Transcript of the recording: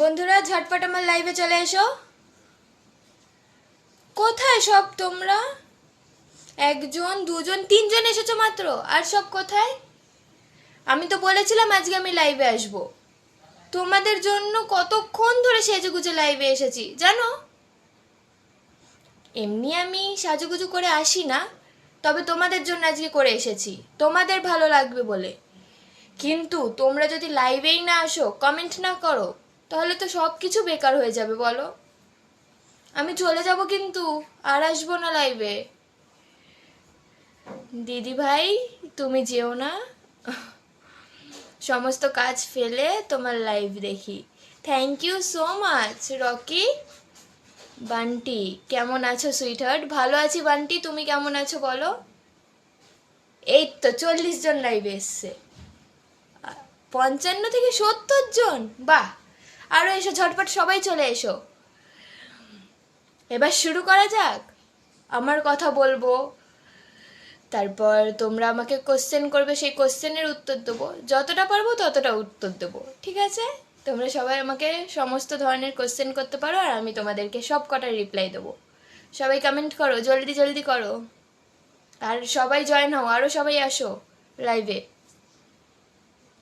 বন্ধুরা, ঝটপট আমার লাইভে চলে এসো। কোথায় সব তোমরা? একজন, দুজন, তিনজন এসেছ মাত্র, আর সব কোথায়? আমি তো বলেছিলাম আজকে আমি লাইভে আসব। তোমাদের জন্য কতক্ষণ ধরে সেজেগুজে লাইভে এসেছি, জানো? এমনি আমি সাজুগুজু করে আসি না, তবে তোমাদের জন্য আজকে করে এসেছি। তোমাদের ভালো লাগবে বলে। কিন্তু তোমরা যদি লাইভেই না আসো কমেন্ট না করো। তাহলে তো সব কিছু বেকার হয়ে যাবে, বলো। আমি চলে যাব কিন্তু, আর আসব না লাইভে দিদি ভাই তুমি যেও না। সমস্ত কাজ ফেলে তোমার লাইভ দেখি। Thank you so much Rocky. Bunty, কেমন আছো সুইটহার্ট ভালো আছি বান্টি, তুমি কেমন আছো, বলো? এই তো চল্লিশ জন লাইভে এসছে। পঞ্চান্ন থেকে সত্তর জন? বাহ! আরও এসো, ঝটপট সবাই চলে এসো। এবার শুরু করা যাক। আমার কথা বলব। তারপর তোমরা আমাকে কোশ্চেন করবে, সেই কোশ্চেনের উত্তর দেবো। যতটা পারব ততটা উত্তর দেবো, ঠিক আছে? তোমরা সবাই আমাকে সমস্ত ধরনের কোশ্চেন করতে পারো আর আমি তোমাদেরকে সব কটার রিপ্লাই দেবো। সবাই কমেন্ট করো, জলদি জলদি করো। আর সবাই জয়েন হও আরও সবাই আসো লাইভে